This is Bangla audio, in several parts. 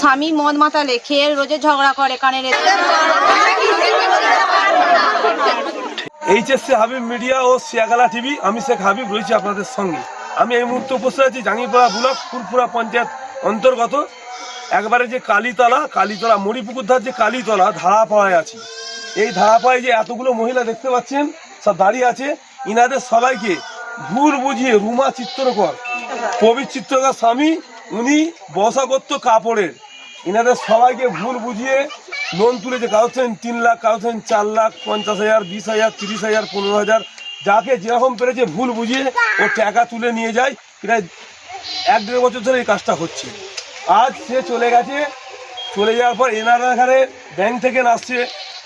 স্বামী মদ মাতালে খেয়ে রোজে ঝগড়া করে কানের এইচএসসি হাবিব মিডিয়া ও শিয়াগালা টিভি, আমি শেখ হাবিব, রয়েছি আপনাদের সঙ্গে। আমি এই মুহূর্তে উপস্থিত আছি জাঙ্গিপাড়া ব্লক ফুরপুরা পঞ্চায়েত অন্তর্গত। একবারে যে কালীতলা কালীতলা মণিপুকুর ধার যে কালীতলা, ধারাপাড়ায় আছি। এই ধারাপাড়ায় যে এতগুলো মহিলা দেখতে পাচ্ছেন, সব দাঁড়িয়ে আছে। ইনাদের সবাইকে ভুল বুঝিয়ে রুমা চিত্রকর, কবি চিত্রকর স্বামী উনি বসা করতো কাপড়ের। ইনাদের সবাইকে ভুল বুঝিয়ে লোন তুলেছে। কারও থেকে তিন লাখ, কারও থেকে চার লাখ, পঞ্চাশ হাজার, বিশ হাজার, তিরিশ হাজার, পনেরো হাজার। যাকে যেরকম পেরেছে ভুল বুঝিয়ে ও টাকা তুলে নিয়ে যায়। প্রায় এক দেড় বছর ধরে এই কাজটা হচ্ছে। আজ সে চলে গেছে। চলে যাওয়ার পর এনারা এখানে ব্যাংক থেকে আসছে।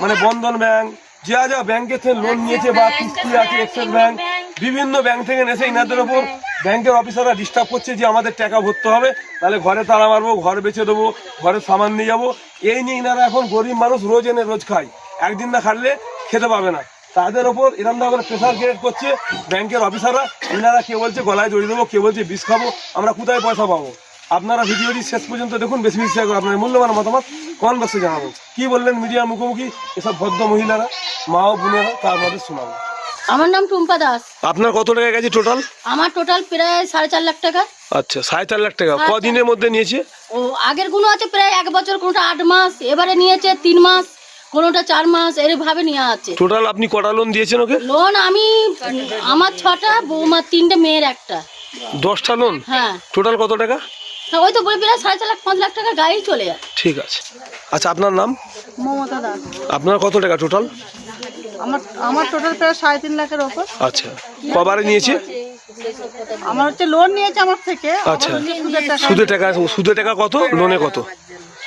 মানে বন্ধন ব্যাংক, যা যা ব্যাংকের থেকে লোন নিয়েছে বা কিস্তি আছে এক্সিস ব্যাংক, বিভিন্ন ব্যাংক থেকে এসে এনাদের ওপর ব্যাংকের অফিসাররা ডিস্টার্ব করছে যে আমাদের টাকা ভরতে হবে, তাহলে ঘরে তালা মারবো, ঘর বেচে দেবো, ঘরে সামান নিয়ে যাব। এই নিয়ে ইনারা এখন গরিব মানুষ রোজ এনে রোজ খায়। একদিন না খাটলে খেতে পাবে না। তাদের ওপর এরকম ধরনের প্রেশার ক্রিয়েট করছে ব্যাংকের অফিসাররা। ইনারা কে বলছে, গলায় জড়িয়ে দেবো, কে বলছে, বিষ খাব, আমরা কোথায় পয়সা পাবো? আপনারা ভিডিওটি শেষ পর্যন্ত দেখুন, বেশি বেশি আপনার মূল্যবান মতামত কমেন্ট বক্সে জানাব কি বললেন মিডিয়ার মুখোমুখি এসব ভদ্র মহিলারা? মা ও বোনেরা তার মধ্যে শোনাবো। আমার নাম টুম্পা দাস। আপনার কত টাকা গেছে টোটাল আমার টোটাল প্রায় সাড়ে চার লাখ টাকা। আচ্ছা সাড়ে চার লাখ টাকা। কদিনের মধ্যে নিয়েছে? ও আগেরগুলো আছে প্রায় এক বছর কোনোটা আট মাস এবারে নিয়েছে তিন মাস কোনোটা চার মাস এরভাবে নিয়ে আছে। টোটাল আপনি কটা লোন দিয়েছেন ওকে? লোন আমি আমার ছটা বৌমার তিনটে মেয়ের একটা। দশটা লোন হ্যাঁ। টোটাল কত টাকা? তা ওই তো বলে প্রায় সাড়ে চার লাখ পাঁচ লাখ টাকা গাড়ি চলে যায়। ঠিক আছে। আচ্ছা আপনার নাম? মমতা দাস। আপনার কত টাকা টোটাল আমার আমার টোটাল প্রায় সাড়ে তিন লাখের ওপর। আচ্ছা কবারে নিয়েছে? আমার হচ্ছে লোন নিয়েছে আমার থেকে। আচ্ছা সুদের টাকা। সুদের টাকা কত? লোনে কত?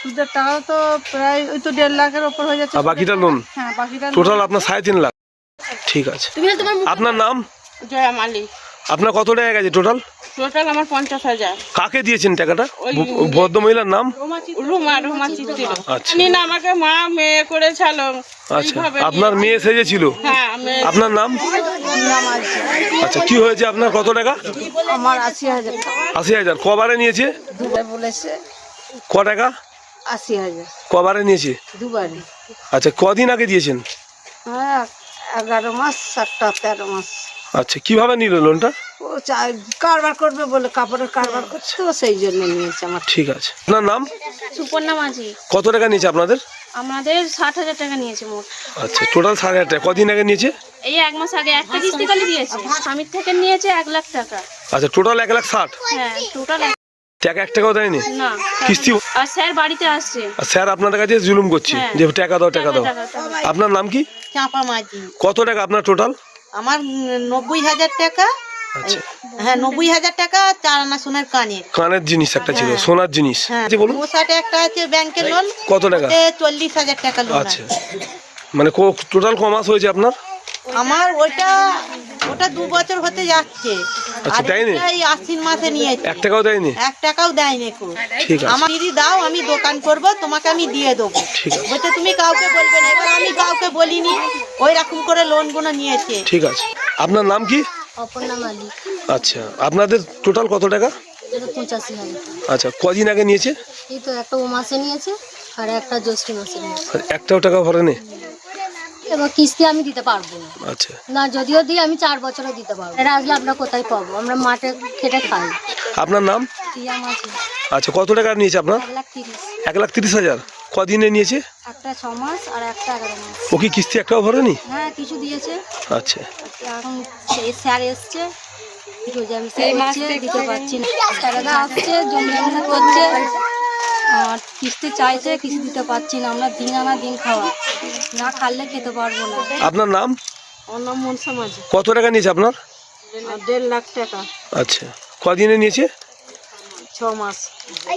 সুদের টাকা তো প্রায় ওই তো দেড় লাখের ওপর হয়ে যাচ্ছে। আর বাকিটা লোন হ্যাঁ বাকিটা টোটাল আপনার সাড়ে তিন লাখ। ঠিক আছে। আপনার নাম? জয়া মালিক। আপনার কত টাকা গেছে টোটাল টোটাল আমার পঞ্চাশ হাজার। কাকে দিয়েছেন টাকাটা? ভদ্র মহিলার নাম? রুমা রুমা আচ্ছা। নিন আমাকে মা মেয়ে করে ছালো আচ্ছা আপনার মেয়ে সেজেছিল হ্যাঁ আপনার নাম? আচ্ছা কি হয়েছে আপনার? কত টাকা? আমার আশি হাজার। আশি হাজার। কবারে নিয়েছে? বলেছে। ক টাকা? আশি হাজার। কবারে নিয়েছে? দুবারই আচ্ছা কদিন আগে দিয়েছেন? হ্যাঁ এগারো মাস একটা তেরো মাস। আচ্ছা কীভাবে নিল লোনটা? কারবার করবে বলে কাপড়ের কারবার করছে তো সেই জন্য নিয়েছে আমার। ঠিক আছে। আপনার নাম? সুপর্ণা মাঝি। কত টাকা নিয়েছে আপনাদের? আমাদের ষাট হাজার টাকা নিয়েছে মোট। আচ্ছা টোটাল সাড়ে হাজার টাকা। কদিন আগে নিয়েছে? এই এক মাস আগে একটা কিস্তি খালি দিয়েছে। স্বামীর থেকে নিয়েছে এক লাখ টাকা। আচ্ছা টোটাল এক লাখ ষাট? হ্যাঁ টোটাল টাকা এক টাকাও দেয়নি? না। কিস্তি আর স্যার বাড়িতে আসছে। আর স্যার আপনাদের কাছে জুলুম করছে হ্যাঁ। যে টাকা দাও টাকা দাও। আপনার নাম কি? চাঁপা মাঝি। কত টাকা আপনার টোটাল আমার নব্বই হাজার টাকা আচ্ছা। হ্যাঁ নব্বই হাজার টাকা চার আনা সোনার কানের। কানের জিনিস একটা ছিল হ্যাঁ। সোনার জিনিস। হ্যাঁ জি বলুন? একটা আছে ব্যাংকের লোন কত টাকা? চল্লিশ হাজার টাকা লোন আচ্ছা। মানে টোটাল ক মাস হয়েছে আপনার? আমার ওইটা ওটা দু বছর হতে যাচ্ছে। আচ্ছা, দেয়নি? এই আশ্বিন মাসে নিয়েছে। এক টাকাও দেয়নি? এক টাকাও দেয়নি কো। ঠিক আছে। আমার দিদি দাও আমি দোকান করব তোমাকে আমি দিয়ে দেবো। ঠিক আছে। তুমি কাউকে বলবে না। এবার আমি কাউকে বলিনি ওই রকম করে লোনগুলো নিয়েছে। ঠিক আছে। আপনার নাম কি? অপর্ণা মালিক। আচ্ছা আপনাদের টোটাল কত টাকা? এটা পঁচাশি হাজার আচ্ছা কদিন আগে নিয়েছে? এই তো একটা ও মাসে নিয়েছে আর একটা জ্যৈষ্ঠ মাসে নিয়েছে। আর একটাও টাকা ভরেনি? এবার কিস্তি আমি দিতে পারব না। আচ্ছা। না যদিও দিই আমি চার বছরও দিতে পারব এরা আসলে আমরা কোথায় পাবো? আমরা মাঠে খেটে খাই। আপনার নাম? টিয়া আচ্ছা কত টাকা নিয়েছে আপনার? এক লাখ তিরিশ। এক লাখ তিরিশ হাজার? কদিনে নিয়েছে? একটা ছ মাস আর একটা এগারো মাস। ও কি কিস্তি একটাও ভরেনি? হ্যাঁ কিছু দিয়েছে। আচ্ছা। এখন সেই স্যার এসছে দিতে পারছি না। স্যারেরা আসছে করছে। আর কিস্তি চাইছে কিস্তি দিতে পারছি না। আমরা দিন আনা দিন খাওয়া। না খাললে খেতে পারব না। আপনার নাম? ওর নাম মনসা মাঝি। কত টাকা নিয়েছে আপনার? দেড় লাখ টাকা। আচ্ছা। কদিনে নিয়েছে? ছ মাস।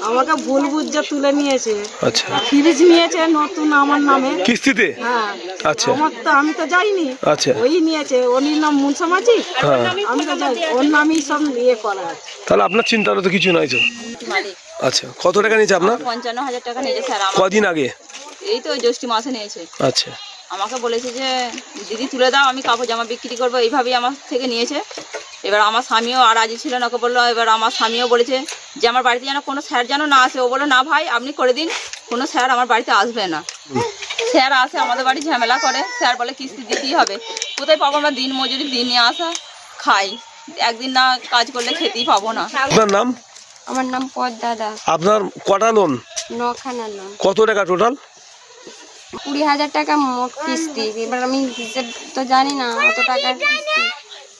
আমাকে ভুল বুঝে তুলে নিয়েছে। আচ্ছা। ফ্রিজ নিয়েছে নতুন আমার নামে। কিস্তিতে? হ্যাঁ। আচ্ছা। আমার তো আমি তো যাইনি। আচ্ছা। ওই নিয়েছে। ওর নাম মুনসা মাঝি। হ্যাঁ। আমি তো যাই ওর নামই সব ইয়ে করা আছে। তাহলে আপনার চিন্তার তো কিছু নয় তো? আচ্ছা। কত টাকা নিয়েছে আপনার? পঞ্চান্ন হাজার টাকা নিয়েছে স্যার কদিন আগে? এই তো জ্যৈষ্ঠ মাসে নিয়েছে। আচ্ছা। আমাকে বলেছে যে দিদি তুলে দাও আমি কাপড় জামা বিক্রি করব। এইভাবেই আমার থেকে নিয়েছে। এবার আমার স্বামীও আর রাজি ছিল না ওকে বলল এবার আমার স্বামীও বলেছে যে আমার বাড়িতে যেন কোনো স্যার যেন না আসে। ও বলল না ভাই আপনি করে দিন কোনো স্যার আমার বাড়িতে আসবে না। স্যার আসে আমাদের বাড়ি ঝামেলা করে। স্যার বলে কিস্তি দিতেই হবে। কোথায় পাবো আমরা? দিন মজুরি দিন নিয়ে আসা খাই। একদিন না কাজ করলে খেতেই পাবো না। আপনার নাম? আমার নাম পদ্মা দাস আপনার কটা লোন? নখানা লোন। কত টাকা টোটাল? কুড়ি হাজার টাকা মোট কিস্তি। এবার আমি হিসেব তো জানি না অত টাকার কিস্তি।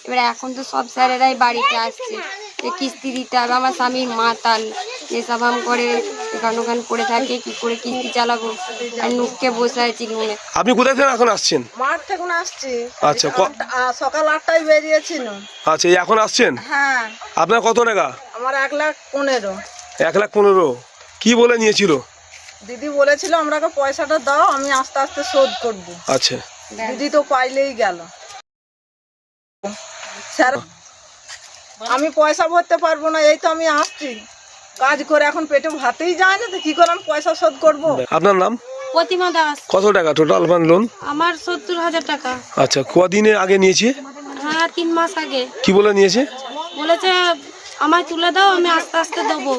এবার এখন তো সব স্যারেরাই বাড়িতে আসছে। যে কিস্তি দিতে হবে আমার স্বামী মাতাল নেশাভাম করে এখান ওখান করে থাকে কি করে কিস্তি চালাবো? আর নুককে বসে আছি লোনে আপনি কোথায় থেকে এখন আসছেন? মাঠ থেকে আসছি। আচ্ছা সকাল আটটায় বেরিয়েছিল। আচ্ছা এই এখন আসছেন? হ্যাঁ। আপনার কত টাকা? আমার এক লাখ পনেরো। এক লাখ পনেরো। কি বলে নিয়েছিল? দিদি বলেছিল আমরাকে পয়সাটা দাও আমি আস্তে আস্তে শোধ করব। আচ্ছা। দিদি তো পাইলেই গেল। স্যার আমি পয়সা ভরতে পারব না এই তো আমি আসছি। কাজ করে এখন পেটে ভাতেই যায় না তো কি করে আমি পয়সা শোধ করব? আপনার নাম? প্রতিমা দাস। কত টাকা টোটাল আপনার লোন আমার সত্তর হাজার টাকা। আচ্ছা কদিনে আগে নিয়েছে? হ্যাঁ তিন মাস আগে। কি বলে নিয়েছে? বলেছে আমায় তুলে দাও আমি আস্তে আস্তে দেবো।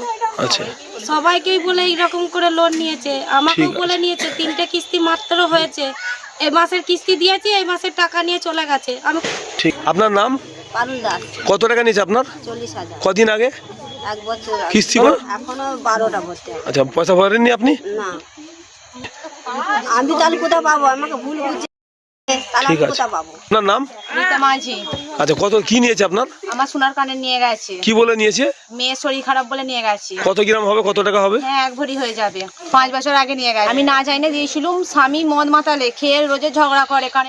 আচ্ছা। সবাইকেই বলে এইরকম করে লোন নিয়েছে। আমাকেও বলে নিয়েছে তিনটে কিস্তি মাত্র হয়েছে। এই মাসের কিস্তি দিয়েছি এই মাসের টাকা নিয়ে চলে গেছে। আমি ঠিক। আপনার নাম? পারুল দাস কত টাকা নিয়েছে আপনার? চল্লিশ হাজার। কদিন আগে? এক বছর কিস্তি করে? এখনও বারোটা ভরতে হবে আচ্ছা পয়সা ভরেননি আপনি? না। আমি তাহলে কোথায় পাবো? আমাকে ভুল বুঝছে তাহলে ঠিক আমি আছে। কোথায় পাবো? আপনার নাম? রীতা মাঝি। আচ্ছা কত কি নিয়েছে আপনার? আমার সোনার কানে নিয়ে গেছে। কি বলে নিয়েছে? মেয়ে শরীর খারাপ বলে নিয়ে গেছে। কত গ্রাম হবে? কত টাকা হবে? হ্যাঁ এক ভরি হয়ে যাবে। পাঁচ বছর আগে নিয়ে গেছে। আমি না যাই না দিয়েছিলাম স্বামী মদ মাতালে খেয়ে রোজে ঝগড়া করে কারণ